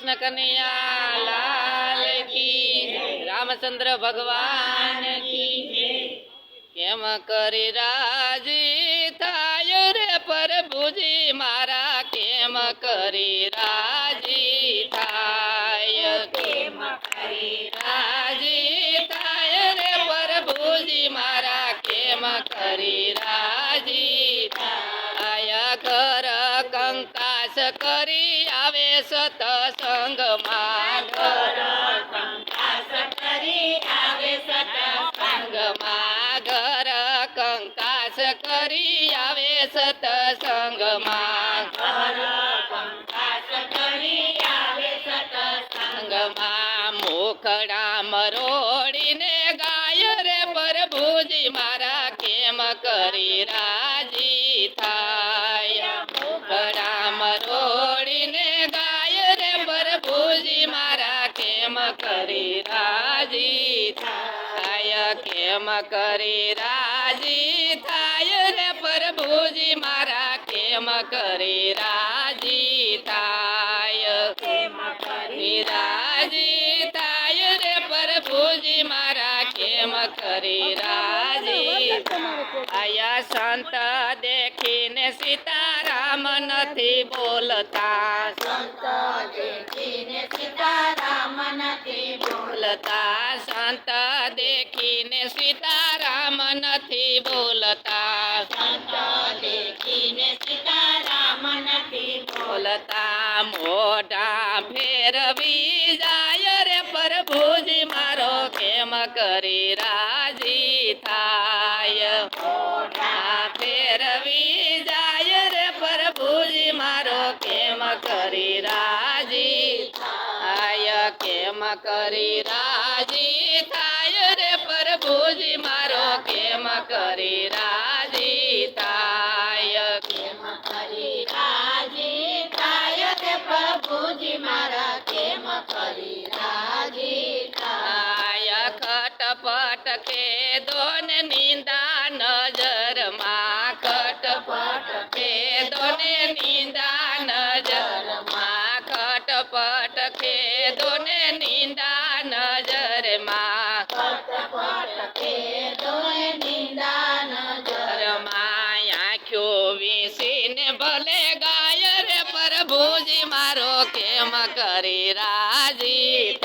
કૃષ્ણ કનૈયા, લાલ કી રામચંદ્ર ભગવાન કી કેમ કરી રાજી થાય રે પ્રભુજી મારા? કેમ કરી રાજી થાય? કેમ કરી રાજી થાય રે પ્રભુજી મારા? કેમ કરી રાજી થાય? કરી કંકાસ કરી આવે સતસંગમાં ઘર કંકાસ કરી આવે સતસંગમાં સતસંગમાં મુખડા મરોડીને ગાય રે પ્રભુજી, મારા કેમ કરી રાજી થાય કેમ કરી રાજી થાય રે પ્રભુજી? મારા કેમ કરી રાજી થાય? કેમ કરી રાજી થાય રે પ્રભુજી? મારા કેમ કરી રાજી આયા સંત દેખીને સીતારામ નથી બોલતા. સંત દેખીને સંત દેખીને સીતારામ નથી બોલતા. સંત દેખીને સીતારામ નથી બોલતા. મોઢા ફેરવી જાય રે પ્રભુજી મારો કેમ કરી રાજી થાય? મોઢા ફેરવી જાય રે પ્રભુજી મારો કેમ કરી રાજી કેમ કરી રાજી થાય રે પ્રભુજી મારો કેમ કરી રાજી થાય કેમ કરી રાજી થાય રે પ્રભુજી મારા કેમ કરી રાજી થાય ખટપટ કે દોન નિંદા નજરમાં ખટપટ કે દોને નિંદા દોને નિંદા આંખ્યો વીસીને ભલે ગાય રે પ્રભુજી મારો કેમ કરી રાજી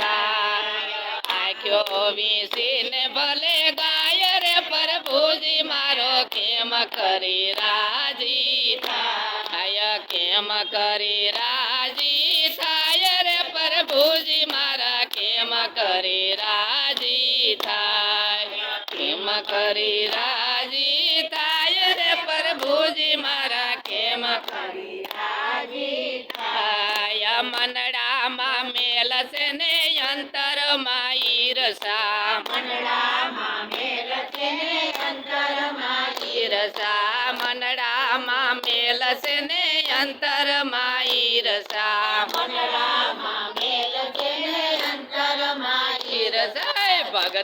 આખ્યો વીસીને ભલે ગાય રે પ્રભુજી મારો કેમ કરી રાજી થાય? કેમ કરી રે પ્રભુજી મારા કેમ કરી રાજી થાય? કેમ કરી રાજી થાય રે પ્રભુજી મારા? કેમ કરી રાજી થાય? મનડામાં મેલ છે ને અંતરમાં સા મનડામાં મેલ છે ને અંતરમાં સા મનડામાં મેલ છે ને અંતર ઈરસા સા મેલ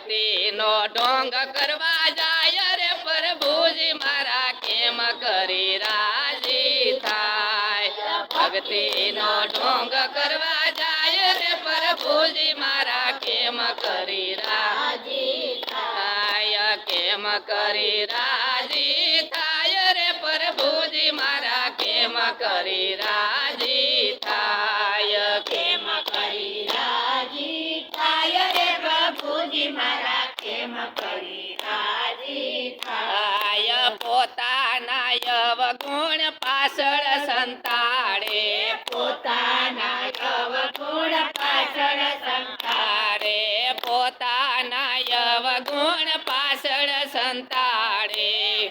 ભક્તિ નો ઢોંગ કરવા જાય રે પ્રભુજી મારા કેમ કરી રાજી થાય? ભક્તિ નો ઢોંગ કરવા જાય રે પ્રભુજી મારા કેમ કરી રાજી થાય? કેમ કરી રાજી થાય રે પ્રભુજી મારા કેમ કરી રાજી કેમ કરી રાજી થાય પોતાના અવગુણ પાછળ સંતાડે પોતાના અવગુણ પાછળ સંતાડે પોતાના અવગુણ પાછળ સંતાડે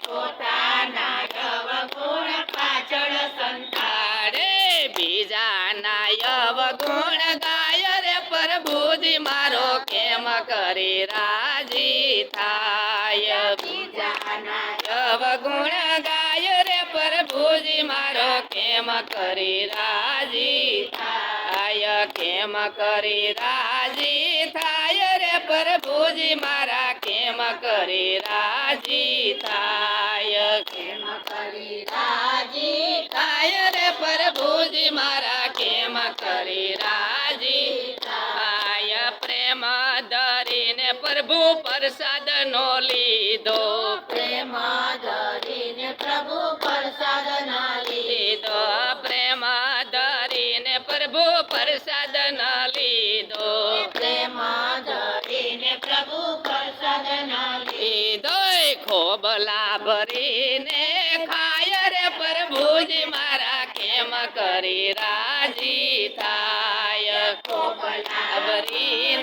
પોતાના અવગુણ પાછળ સંતાડે બીજાના અવગુણ ગાય રે પ્રભુજી મારો કેમ કરી રાજી થાય બીજાના અવગુણ ગાય રે પ્રભુજી, મારો કેમ કરી રાજી? થાય કેમ કરી રાજી? થાય રે પ્રભુજી, મારા કેમ કરી રાજી? થાય. કેમ કરી રાજી? નો લીધો. પ્રેમ ધરીને પ્રભુ પ્રસાદ ના લીધો. પ્રેમ ધરીને પ્રભુ પ્રસાદ ન લીધો. પ્રેમ ધરીને પ્રભુ પ્રસાદ ના લીધો ખોબલા ભરીને ખાય રે પ્રભુજી મારા કેમ કરી રાજી થાય. ખૂબ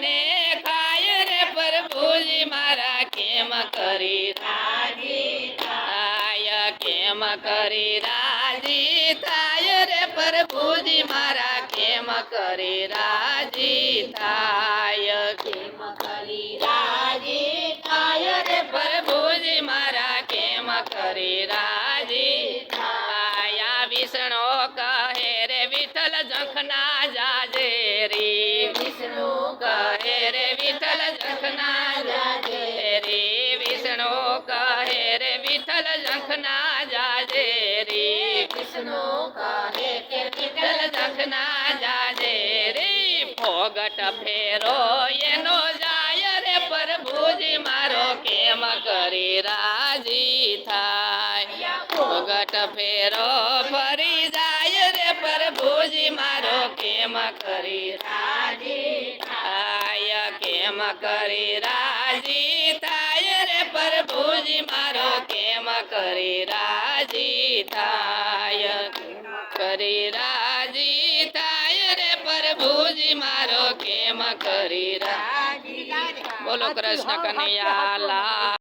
રે પ્રભુજી મારા કેમ કરી રાજી થાય? કેમ કરી રાજી થાય રે પ્રભુજી? મારા કેમ કરી રાજી થાય? કેમ કરી જખના જાજે રે વિષ્ણુ કહે રે વિઠ્ઠલ જખના જાજે રી. વિષ્ણુ કહે કે વિઠ્ઠલ જખના જાજે રે. ફોગટ ફેરો એનો જાય રે પ્રભુજી મારો કેમ કરી રાજી થાય? ફોગટ ફેરો ફરી જાય રે પ્રભુજી મારો કેમ કરી રાજી કરી રાજી થાય રે પ્રભુજી, મારો કેમ કરી રાજી થાય? કરી રાજી થાય રે પ્રભુજી, મારો કેમ કરી રાજી? બોલો કૃષ્ણ કનૈયા